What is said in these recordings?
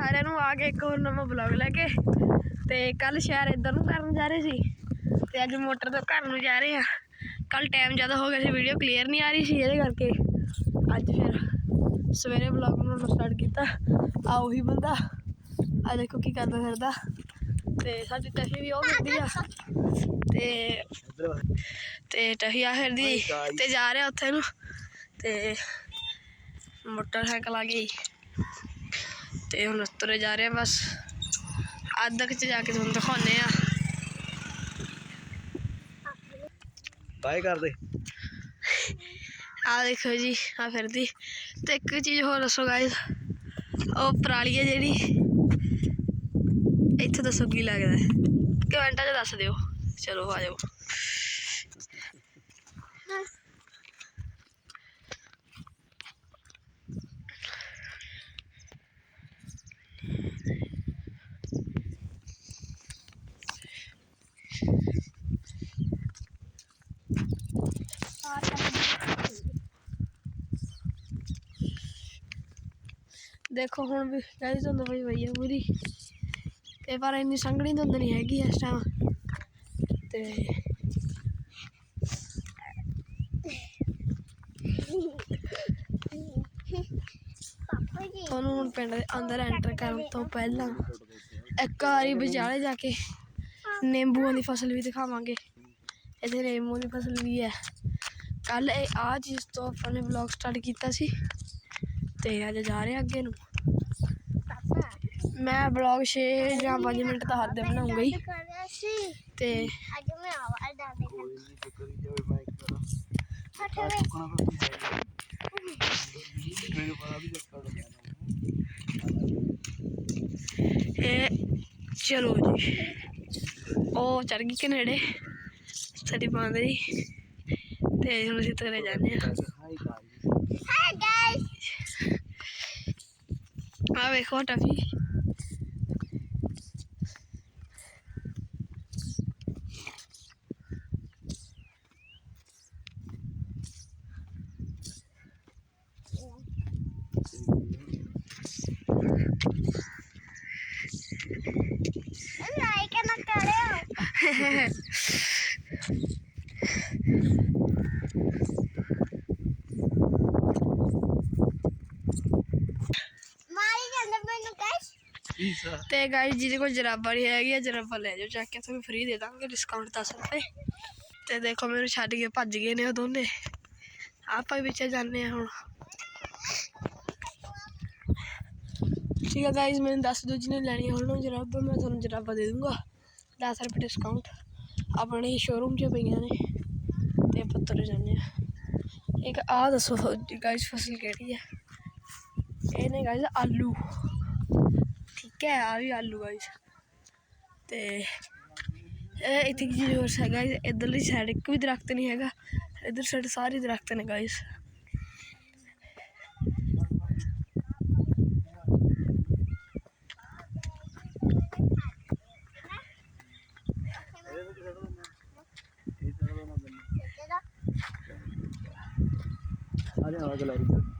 ਸਾਰਿਆਂ ਨੂੰ ਆ ਕੇ ਇੱਕ ਹੋਰ ਨਵਾਂ ਬਲੌਗ ਲੈ ਕੇ ਤੇ ਕੱਲ ਸ਼ਹਿਰ ਇੱਧਰ ਨੂੰ ਕਰਨ ਜਾ ਰਹੇ ਸੀ ਤੇ ਅੱਜ ਮੋਟਰ ਤੋਂ ਘਰ ਨੂੰ ਜਾ ਰਹੇ ਆ। ਕੱਲ ਟਾਈਮ ਜ਼ਿਆਦਾ ਹੋ ਗਿਆ ਸੀ ਵੀਡੀਓ ਕਲੀਅਰ ਨਹੀਂ ਆ ਰਹੀ ਸੀ ਇਹਦੇ ਕਰਕੇ। ਅੱਜ ਫਿਰ ਸਵੇਰੇ ਬਲੌਗ ਬਣਾਉਣਾ ਸਟਾਰਟ ਕੀਤਾ। ਆ ਉਹੀ ਬੰਦਾ। ਆ ਦੇਖੋ ਕੀ ਕਰਦਾ ਫਿਰਦਾ। ਤੇ ਸਾਡੀ ਟਹੀ ਵੀ ਉਹ ਫਿਰਦੀ ਆ। ਤੇ ਤੇ ਟਹੀ ਆ ਫਿਰਦੀ ਤੇ ਜਾ ਰਿਹਾ ਉੱਥੇ ਨੂੰ। ਤੇ ਮੋਟਰਸਾਈਕਲ ਆ ਗਈ। ਤੇ ਹੁਣ ਤੁਰੇ ਜਾ ਰਹੇ ਆ ਬਸ। ਅੱਧ ਕੁ ਚ ਜਾ ਕੇ ਤੁਹਾਨੂੰ ਦਿਖਾਉਨੇ ਆ ਬਾਏ ਕਰਦੇ। ਆ ਦੇਖੋ ਜੀ ਆ ਫਿਰਦੀ। ਤੇ ਇੱਕ ਚੀਜ਼ ਹੋਰ ਦੱਸੋ ਗਾਇਸ ਉਹ ਪਰਾਲੀ ਹੈ ਜਿਹੜੀ ਇੱਥੇ ਦੱਸੋ ਕੀ ਲੱਗਦਾ ਹੈ। ਕਮੈਂਟਾਂ 'ਚ ਦੱਸ ਦਿਓ। ਚਲੋ ਆ ਜਾਓ। ਦੇਖੋ ਹੁਣ ਵੀ ਗਾਇਸ ਧੁੰਦ ਪਈ ਪਈ ਹੈ ਪੂਰੀ। ਤੇ ਪਰ ਇੰਨੀ ਸੰਘਣੀ ਧੁੰਦ ਨਹੀਂ ਹੈਗੀ ਇਸ ਟਾਈਮ ਤੇ ਤੁਹਾਨੂੰ ਹੁਣ ਪਿੰਡ ਦੇ ਅੰਦਰ ਐਂਟਰ ਕਰਨ ਤੋਂ ਪਹਿਲਾਂ ਇੱਕ ਵਾਰੀ ਵਿਚਾਲੇ ਜਾ ਕੇ ਨਿੰਬੂਆਂ ਦੀ ਫਸਲ ਵੀ ਦਿਖਾਵਾਂਗੇ। ਇਹਦੇ ਨਿੰਬੂਆਂ ਦੀ ਫਸਲ ਵੀ ਹੈ। ਕੱਲ ਇਹ ਆ ਚੀਜ਼ ਤੋਂ ਆਪਾਂ ਨੇ ਵਲੌਗ ਸਟਾਰਟ ਕੀਤਾ ਸੀ। ਤੇ ਅੱਜ ਜਾ ਰਹੇ ਅੱਗੇ ਨੂੰ। ਮੈਂ ਬਲੌਗ 6 ਜਾਂ 5 ਮਿੰਟ ਦਾ ਹੱਦ ਬਣਾਉਂਗਾ ਹੀ। ਤੇ ਅੱਜ ਮੈਂ ਆਵਾਜ਼ ਦਾ ਦੇ ਇਹ ਚਲੋ ਜੀ। ਉਹ ਚੜ ਗਈ ਕਨੇੜੇ ਸਾਡੀ ਬਾਂਦਰੀ। ਤੇ ਹੁਣ ਅਸੀਂ ਤੇਰੇ ਜਾਂਦੇ ਆ ਹਾਈ ਗਾਇਸ ਆ ਵੇਖੋ ਟਫੀ ਲਾਈਕ ਨਾ ਕਰਿਓ ਮਾਰੀ ਜਾਂਦੇ ਮੈਨੂੰ ਗਾਇਸ ਪੀਸਾ ਤੇ ਗਾਇਸ ਜਿਹਦੇ ਕੋਲ ਜਰਾਬਾਂ ਨਹੀਂ ਹੈਗੀਆਂ ਆ ਜਰਾਬਾਂ ਲੈ ਜਾਓ ਚੱਕ ਕੇ ਤੁਹਾਨੂੰ ਫ੍ਰੀ ਦੇ ਦਾਂਗੇ ਡਿਸਕਾਊਂਟ 10 ਰੁਪਏ। ਤੇ ਦੇਖੋ, ਮੈਨੂੰ ਛੱਡ ਕੇ ਭੱਜ ਗਏ ਨੇ ਉਹ ਦੋਨੇ। ਆਪਾਂ ਵੀ ਪਿੱਛੇ ਜਾਂਦੇ ਆ ਹੁਣ। ਠੀਕ ਹੈ ਗਾਇਸ ਮੈਨੂੰ ਦੱਸ ਦਿਓ ਜਿਹਨੇ ਲੈਣੀ ਹੋਣ ਜਰਾਬਾਂ, ਮੈਂ ਤੁਹਾਨੂੰ ਜਰਾਬਾਂ ਦੇ ਦੂੰਗਾ। 10 ਰੁਪਏ ਡਿਸਕਾਊਂਟ ਆਪਣੇ ਸ਼ੋਰੂਮ 'ਚ ਪਈਆਂ ਨੇ। ਤੇ ਆਪਾਂ ਤੁਰ ਜਾਂਦੇ ਆ ਇੱਕ ਆ ਦੱਸੋ ਗਾਇਸ ਫਸਲ ਕਿਹੜੀ ਹੈ ਇਹ ਨੇ ਗਾਇਸ ਆਲੂ। ਠੀਕ ਹੈ ਆ ਵੀ ਆਲੂ ਗਾਇਸ ਤੇ ਇਹ ਇੱਥੇ ਕੀ ਚੀਜ਼ ਹੋਰ ਹੈਗਾ ਇਧਰਲੀ ਸਾਈਡ ਇੱਕ ਵੀ ਦਰਖਤ ਨਹੀਂ ਹੈਗਾ ਇਧਰ ਸਾਈਡ ਸਾਰੇ ਦਰਖਤ ਨੇ ਗਾਇਸ ਆ ਜਾ ਆ ਜਾ ਲਾਈ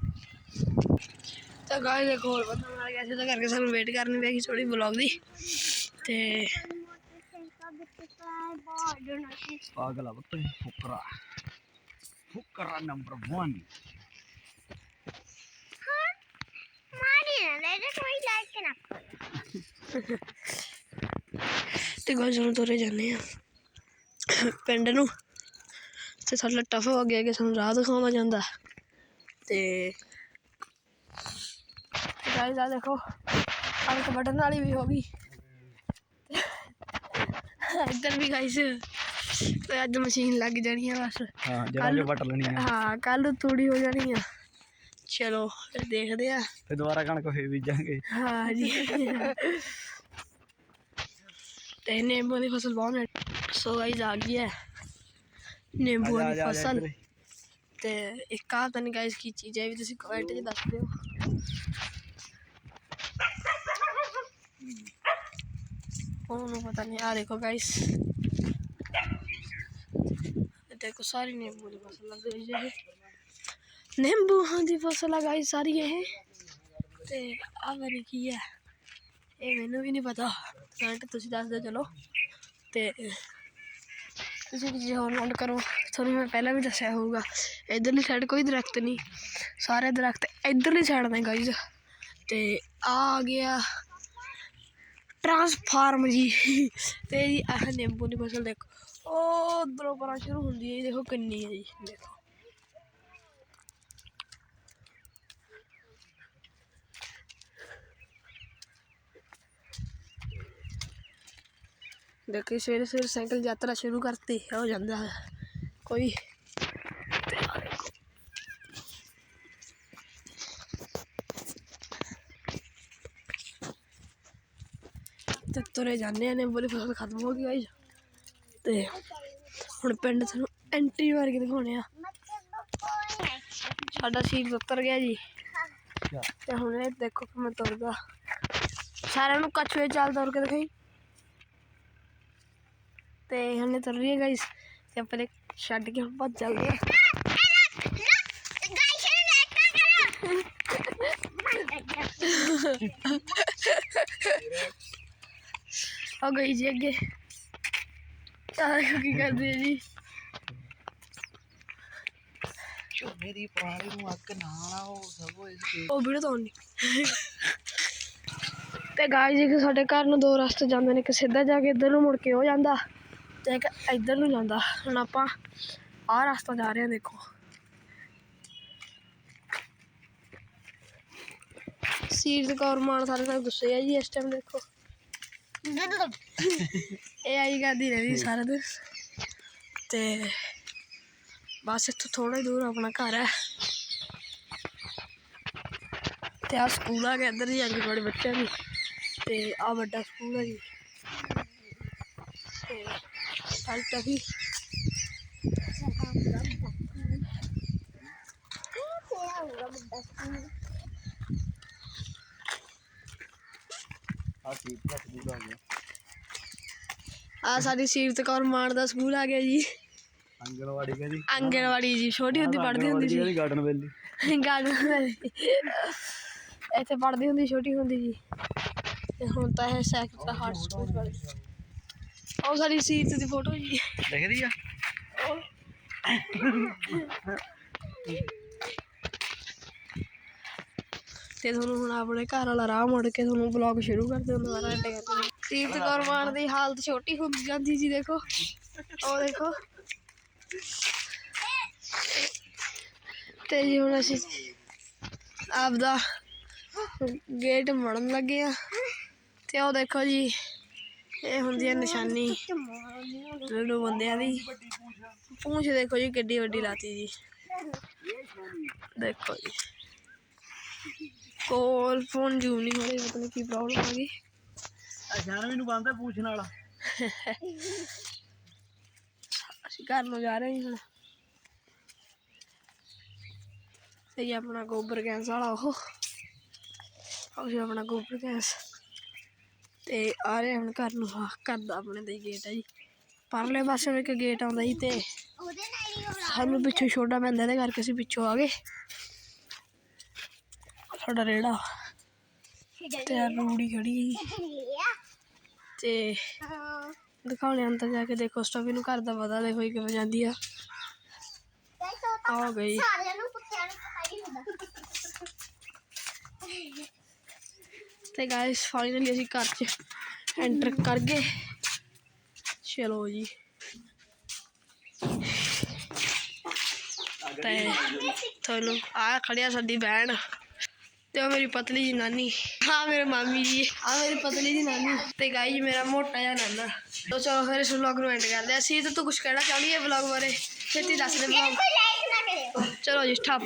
ਤਾਂ ਗਾਇਸ ਇੱਕ ਹੋਰ ਬੰਦਾ ਮਾਰ ਗਿਆ ਸੀ ਤਾਂ ਕਰਕੇ ਸਾਨੂੰ ਵੇਟ ਕਰਨੀ ਪਈ ਥੋੜੀ ਵਲੌਗ ਦੀ। ਤੇ ਪਾਗਲ ਆ ਬੱਤੇ ਫੁਕਰਾ। ਫੁਕਰਾ ਨੰਬਰ 1 ਮਾਰੀ ਨਾ ਲੈ ਜੇ ਕੋਈ ਲਾਈਕ ਨਾ ਤੇ ਗਾਇਸ ਹੁਣ ਤੁਰੇ ਜਾਂਦੇ ਆ ਪਿੰਡ ਨੂੰ। ਤੇ ਸਾਡਾ ਟਫ ਹੋ ਗਿਆ ਕਿ ਸਾਨੂੰ ਰਾਹ ਦਿਖਾਉਂਦਾ ਜਾਂਦਾ। ਤੇ ਗਾਇਸ ਆ ਦੇਖੋ ਕਣਕ ਵੱਢਣ ਵਾਲੀ ਵੀ ਹੋ ਗਈ। ਇੱਧਰ ਵੀ ਗਾਇਸ ਤੇ ਅੱਜ ਮਸ਼ੀਨ ਲੱਗ ਜਾਣੀ ਆ ਬਸ। ਹਾਂ ਜਰਾ ਜੋ ਵੱਟ ਲੈਣੀ ਆ। ਹਾਂ ਕੱਲ ਤੂੜੀ ਹੋ ਜਾਣੀ ਆ। ਚਲੋ ਫਿਰ ਦੇਖਦੇ ਆ। ਤੇ ਦੁਬਾਰਾ ਕਣਕ ਫੇਰ ਬੀਜਾਂਗੇ। ਹਾਂ ਜੀ। ਤੇ ਨਿੰਬੂ ਦੀ ਫਸਲ ਬਹੁਤ ਸੋ ਗਾਈਜ਼ ਆ ਗਈ ਹੈ ਨਿੰਬੂ ਦੀ ਫਸਲ। ਤੇ ਇੱਕ ਆ ਤਾਂ ਗਾਈਜ਼ ਕੀ ਚੀਜ਼ ਹੈ ਵੀ ਤੁਸੀਂ ਕਮੈਂਟ 'ਚ ਦੱਸ ਦਿਓ। ਉਹਨੂੰ ਪਤਾ ਨਹੀਂ ਆ ਦੇਖੋ ਗਾਈਜ਼ ਦੇਖੋ ਸਾਰੀ ਨਿੰਬੂ ਦੀ ਫਸਲ ਲੱਗ ਰਹੀ ਹੈ ਨਿੰਬੂਆਂ ਦੀ ਫਸਲ ਆ ਗਾਈਜ਼ ਸਾਰੀ ਇਹ ਤੇ ਆ ਵਾਲੀ ਕੀ ਹੈ ਇਹ ਮੈਨੂੰ ਵੀ ਨਹੀਂ ਪਤਾ ਕਮੈਂਟ ਤੁਸੀਂ ਦੱਸ ਦਿਓ ਚਲੋ ਤੇ ਤੁਸੀਂ ਕਿਸੇ ਹੋਰ ਨੋਟ ਕਰੋ ਤੁਹਾਨੂੰ ਮੈਂ ਪਹਿਲਾਂ ਵੀ ਦੱਸਿਆ ਹੋਊਗਾ ਇਧਰਲੀ ਸਾਈਡ ਕੋਈ ਦਰਖਤ ਨਹੀਂ ਸਾਰੇ ਦਰਖਤ ਇਧਰਲੀ ਸਾਈਡ ਨੇ ਗਾਈਜ਼ ਤੇ ਆ ਆ ਗਿਆ ਟਰਾਂਸਫਾਰਮ ਜੀ ਤੇ ਜੀ ਆਹ ਨਿੰਬੂ ਦੀ ਫਸਲ ਦੇਖੋ ਉਹ ਉਧਰੋਂ ਪਰਾਂ ਸ਼ੁਰੂ ਹੁੰਦੀ ਹੈ ਜੀ ਦੇਖੋ ਕਿੰਨੀ ਹੈ ਜੀ ਦੇਖੋ ਦੇਖੀ ਸਵੇਰੇ ਸਵੇਰੇ ਸਾਈਕਲ ਯਾਤਰਾ ਸ਼ੁਰੂ ਕਰਤੀ ਹੋ ਜਾਂਦਾ ਹੈ ਕੋਈ ਤੇ ਤੁਰੇ ਜਾਂਦੇ ਆ ਨਿੰਬੂ ਦੀ ਫਸਲ ਖਤਮ ਹੋ ਗਈ ਗਾਈਜ਼ ਤੇ ਹੁਣ ਪਿੰਡ ਤੁਹਾਨੂੰ ਐਂਟਰੀ ਮਾਰ ਕੇ ਦਿਖਾਉਣੇ ਆ। ਸਾਡਾ ਸੀਟ ਉੱਤਰ ਗਿਆ ਜੀ। ਤੇ ਹੁਣ ਇਹ ਦੇਖੋ ਕਿਵੇਂ ਤੁਰਦਾ ਸਾਰਿਆਂ ਨੂੰ ਕਛੂਏ ਚਾਲ ਤੁਰ ਕੇ ਦਿਖਾਈ। ਤੇ ਹਣੇ ਤੁਰ ਰਹੀ ਹੈ ਗਾਈਸ ਤੇ ਆਪਣੇ ਛੱਡ ਕੇ ਹੁਣ ਭੱਜ ਚੱਲਦੇ ਆ। ਆ ਗਈ ਜੀ ਅੱਗੇ ਆ ਕੀ ਕਰਦੇ ਜੀ ਝੋਨੇ ਦੀ ਪਰਾਲੀ ਨੂੰ ਅੱਗ ਨਾ ਲਾਓ ਸਭੋ ਇਸ ਕੇ ਉਹ ਵੀਡੀਓ ਤਾਂ ਨਹੀਂ। ਤੇ ਗਾਇਸ ਇੱਕ ਸਾਡੇ ਘਰ ਨੂੰ ਦੋ ਰਸਤੇ ਜਾਂਦੇ ਨੇ। ਇੱਕ ਸਿੱਧਾ ਜਾ ਕੇ ਇੱਧਰ ਨੂੰ ਮੁੜ ਕੇ ਉਹ ਜਾਂਦਾ ਤੇ ਇੱਕ ਇੱਧਰ ਨੂੰ ਜਾਂਦਾ। ਹੁਣ ਆਪਾਂ ਆਹ ਰਸਤਾ ਜਾ ਰਹੇ ਹਾਂ ਦੇਖੋ। ਸੀਰਤ ਕੌਰ ਮਾਨ ਸਾਰੇ ਨਾਲ ਗੁੱਸੇ ਆ ਜੀ ਇਸ ਟਾਈਮ ਦੇਖੋ। ਇਹ ਆਈ ਕਰਦੀ ਰਹਿੰਦੀ ਸਾਰਾ ਦਿਨ। ਤੇ ਬਸ ਇੱਥੋਂ ਥੋੜਾ ਦੂਰ ਆਪਣਾ ਘਰ ਹੈ। ਤੇ ਆ ਸਕੂਲ ਆ ਗਿਆ, ਇੱਧਰ ਹੀ ਜਾਂਦੇ ਬੱਚਿਆਂ ਦੀ। ਤੇ ਆ ਵੱਡਾ ਸਕੂਲ ਹੈ ਜੀ। ਤੇ ਕੱਲ ਤੱਕ ਹੀ ਆ ਸੀਟ ਦਾ ਸਕੂਲ ਆ ਗਿਆ ਆ ਸਾਡੀ ਸੀਰਤ ਕੌਰ ਮਾਨ ਦਾ ਸਕੂਲ ਆ ਗਿਆ ਜੀ। ਅੰਗਣਵਾੜੀ ਕਹਿੰਦੀ ਆਂਗਣਵਾੜੀ ਜੀ ਛੋਟੀ ਹੁੰਦੀ ਪੜ੍ਹਦੀ ਹੁੰਦੀ ਸੀ। ਗਾਰਡਨ ਵੇਲੀ ਗਾਰਡਨ ਇੱਥੇ ਪੜ੍ਹਦੀ ਹੁੰਦੀ ਛੋਟੀ ਹੁੰਦੀ ਜੀ ਤੇ ਹੁਣ ਤਾਂ ਇਹ ਸੈਕਟਰ ਹਾਰਟ ਸਕੂਲ ਪੜ੍ਹਦੀ ਉਹ ਸਾਡੀ ਸੀਰਤ ਦੀ ਫੋਟੋ ਜੀ। ਦਿਖਦੀ ਆ? ਤੇ ਤੁਹਾਨੂੰ ਹੁਣ ਆਪਣੇ ਘਰ ਵਾਲਾ ਰਾਹ ਮੁੜ ਕੇ ਤੁਹਾਨੂੰ ਬਲੌਗ ਸ਼ੁਰੂ ਕਰਦੇ ਹਾਂ ਦੁਬਾਰਾ ਐਡ ਕਰਦੇ ਸੀਰਤ ਕੌਰ ਮਾਨ ਦੀ ਹਾਲਤ ਛੋਟੀ ਹੁੰਦੀ ਜਾਂਦੀ ਜੀ ਦੇਖੋ। ਉਹ ਦੇਖੋ। ਤੇ ਜੀ ਹੁਣ ਅਸੀਂ ਆਪਦਾ ਗੇਟ ਮੜਨ ਲੱਗੇ ਆ। ਤੇ ਉਹ ਦੇਖੋ ਜੀ ਇਹ ਹੁੰਦੀ ਹੈ ਨਿਸ਼ਾਨੀ। ਲੱਡੂ ਬੰਦਿਆਂ ਦੀ ਪੂੰਛ ਦੇਖੋ ਜੀ ਕਿੱਡੀ ਵੱਡੀ ਲਾਤੀ ਜੀ। ਦੇਖੋ ਜੀ। ਕੋਲ ਫੋਨ ਜੂਮ ਨਹੀਂ ਹੋ ਰਿਹਾ ਪਤਾ ਨਹੀਂ ਕੀ ਪ੍ਰੋਬਲਮ ਆ ਗਈ। ਅਸ਼ਾਨ ਨੂੰ ਬੰਦਾ ਪੂਛ ਨਾਲ ਅਸੀਂ ਘਰ ਨੂੰ ਜਾ ਰਹੇ ਹਾਂ। ਹੁਣ ਤੇ ਆਪਣਾ ਗੋਬਰ ਗੈਸ ਵਾਲਾ ਉਹ। ਉਹ ਆਪਣਾ ਗੋਬਰ ਗੈਸ। ਤੇ ਆ ਰਹੇ ਹੁਣ ਘਰ ਨੂੰ ਘਰ ਦਾ ਆਪਣੇ ਦਾ ਗੇਟ ਹੈ ਜੀ। ਪਰਲੇ ਪਾਸੇ ਇੱਕ ਗੇਟ ਆਉਂਦਾ ਜੀ ਤੇ ਸਾਨੂੰ ਪਿੱਛੋਂ ਛੋਟਾ ਪੈਂਦਾ, ਇਹਦੇ ਕਰਕੇ ਅਸੀਂ ਪਿੱਛੋਂ ਆ ਗਏ। ਸਾਡਾ ਰੇੜਾ। ਤੇ ਰੂੜੀ ਖੜੀ ਹੈ ਤੇ ਦਿਖਾਉਣੇ ਅੰਦਰ ਜਾ ਕੇ ਦੇਖੋ ਸਟੋਵੀ ਨੂੰ ਘਰ ਦਾ ਪਤਾ ਦੇਖੋ ਕਿਵੇਂ ਜਾਂਦੀ ਆ। ਆ ਗਈ। ਸਾਰਿਆਂ ਨੂੰ ਕੁੱਤਿਆਂ ਨੂੰ ਪਤਾ ਹੀ ਹੁੰਦਾ। ਤੇ ਗਾਇਸ ਫਾਈਨਲੀ ਅਸੀਂ ਘਰ 'ਚ ਐਂਟਰ ਕਰ ਗਏ। ਚਲੋ ਜੀ। ਤੇ ਤੁਹਾਨੂੰ ਆ ਖੜਿਆ ਸਾਡੀ ਭੈਣ। ਤੇ ਉਹ ਮੇਰੀ ਪਤਲੀ ਜੀ ਨਾਨੀ। ਹਾਂ ਮੇਰੇ ਮਾਮੀ ਜੀ। ਆ ਮੇਰੀ ਪਤਲੀ ਜੀ ਨਾਨੀ। ਤੇ ਗਾਈ ਮੇਰਾ ਮੋਟਾ ਜਿਹਾ ਨਾਨਾ। ਤੋ ਚਲੋ ਫਿਰ ਇਸ ਵਲੌਗ ਨੂੰ ਐਂਡ ਕਰਦੇ ਅਸੀਂ ਤੇ ਤੂੰ ਕੁਝ ਕਹਿਣਾ ਚਾਹੁੰਦੀ ਹੈ ਵਲੌਗ ਬਾਰੇ? ਛੇਤੀ ਦੱਸ ਦੇ ਵਲੌਗ ਚਲੋ ਜੀ ਸਟਾਪ